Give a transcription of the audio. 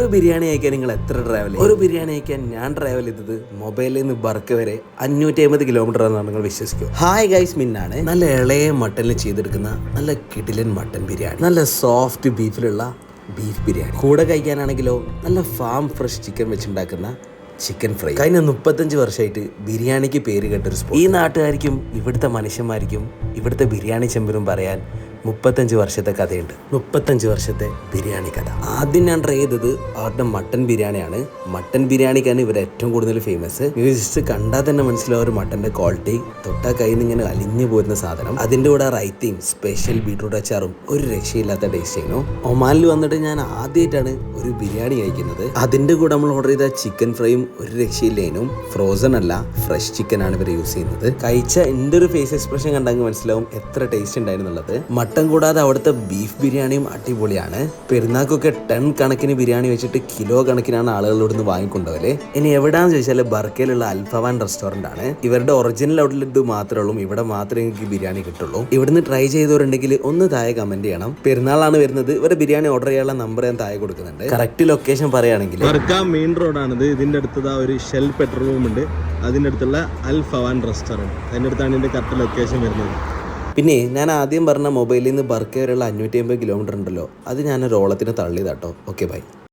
ഒരു ബിരിയാണി അയക്കാൻ നിങ്ങൾ എത്ര ട്രാവൽ ഒരു ബിരിയാണി അയക്കാൻ ഞാൻ ട്രാവൽ ചെയ്തത് മൊബൈലിൽ നിന്ന് ബർക്ക് വരെ അഞ്ഞൂറ്റി അമ്പത് കിലോമീറ്റർ എന്നാണ് നിങ്ങൾ വിശ്വസിക്കും ഹായ് ഗൈസ് മിന്നാണ്. നല്ല ഇളയ മട്ടനിൽ ചെയ്തെടുക്കുന്ന നല്ല കിടിലൻ മട്ടൻ ബിരിയാണി. നല്ല സോഫ്റ്റ് ബീഫിലുള്ള ബീഫ് ബിരിയാണി. കൂടെ കഴിക്കാനാണെങ്കിലോ നല്ല ഫാം ഫ്രഷ് ചിക്കൻ വെച്ചുണ്ടാക്കുന്ന ചിക്കൻ ഫ്രൈ കഴിഞ്ഞ മുപ്പത്തഞ്ച് വർഷമായിട്ട് ബിരിയാണിക്ക് പേര് കേട്ടൊരു സ്പോട്ട് ഈ നാട്ടുകാർക്കും ഇവിടുത്തെ മനുഷ്യന്മാർക്കും ഇവിടുത്തെ ബിരിയാണി ചെമ്പരും പറയാൻ മുപ്പത്തഞ്ച് വർഷത്തെ കഥയുണ്ട്. മുപ്പത്തഞ്ച് വർഷത്തെ ബിരിയാണി കഥ. ആദ്യം ഞാൻ ട്രൈ ചെയ്തത് അവരുടെ മട്ടൻ ബിരിയാണിയാണ്. മട്ടൻ ബിരിയാണിക്കാണ് ഇവർ ഏറ്റവും കൂടുതൽ ഫേമസ് ജസ്റ്റ് കണ്ടാൽ തന്നെ മനസ്സിലാവും ഒരു മട്ടന്റെ ക്വാളിറ്റി തൊട്ടാ കയ്യിൽ നിന്ന് ഇങ്ങനെ അലിഞ്ഞു പോരുന്ന സാധനം. അതിന്റെ കൂടെ റൈത്തയും സ്പെഷ്യൽ ബീട്രൂട്ട് അച്ചാറും ഒരു രക്ഷയില്ലാത്ത ടേസ്റ്റ് ആയിരുന്നു. ഒമാനിൽ വന്നിട്ട് ഞാൻ ആദ്യമായിട്ടാണ് ഒരു ബിരിയാണി കഴിക്കുന്നത്. അതിന്റെ കൂടെ നമ്മൾ ഓർഡർ ചെയ്ത ചിക്കൻ ഫ്രൈയും ഒരു രക്ഷയില്ലേനും. ഫ്രോസൺ അല്ല ഫ്രഷ് ചിക്കൻ ആണ് ഇവർ യൂസ് ചെയ്യുന്നത്. കഴിച്ച എന്റെ ഒരു ഫേസ് എക്സ്പ്രഷൻ കണ്ടെങ്കിൽ മനസ്സിലാവും എത്ര ടേസ്റ്റ് ഉണ്ടായിരുന്നുള്ളത് മട്ടൻ കൂടാതെ അവിടുത്തെ ബീഫ് ബിരിയാണിയും അടിപൊളിയാണ്. പെരുന്നാക്കൊക്കെ ടൺ കണക്കിന് ബിരിയാണി വെച്ചിട്ട് കിലോ കണക്കിനാണ് ആളുകളോട് നിന്ന് വാങ്ങിക്കൊണ്ടുപോകൽ ഇനി എവിടെയാണെന്ന് ചോദിച്ചാൽ ബർക്കയിലുള്ള അൽഫവാൻ റെസ്റ്റോറന്റ് ആണ്. ഇവരുടെ ഒറിജിനൽ ഔട്ട്ലെറ്റ് മാത്രമേ ഉള്ളൂ. ഇവിടെ മാത്രമേ എനിക്ക് ബിരിയാണി കിട്ടുള്ളൂ. ഇവിടുന്ന് ട്രൈ ചെയ്തവരുണ്ടെങ്കിൽ ഒന്ന് താഴെ കമന്റ് ചെയ്യണം. പെരുന്നാളാണ് വരുന്നത്. ഇവരുടെ ബിരിയാണി ഓർഡർ ചെയ്യാനുള്ള നമ്പർ ഞാൻ താഴെ കൊടുക്കുന്നുണ്ട്. കറക്റ്റ് ലൊക്കേഷൻ പറയുകയാണെങ്കിൽ മെയിൻ റോഡാണിത് ഇതിന്റെ അടുത്തത് ഒരു ഷെൽ പെട്രോൾ പമ്പ് ഉണ്ട്. അതിന്റെ അടുത്തുള്ള അൽ ഫവാൻ റെസ്റ്റോറന്റ് അതിന്റെ അടുത്താണ് ഇതിന്റെ കറക്റ്റ് ലൊക്കേഷൻ വരുന്നത്. പിന്നെ ഞാൻ ആദ്യം പറഞ്ഞ മൊബൈലിൽ നിന്ന് ബർക്ക് വരെയുള്ള അഞ്ഞൂറ്റി അമ്പത് കിലോമീറ്റർ ഉണ്ടല്ലോ അത് ഞാൻ ഒരു ഓളത്തിന് തള്ളിയതാട്ടോ. Okay bye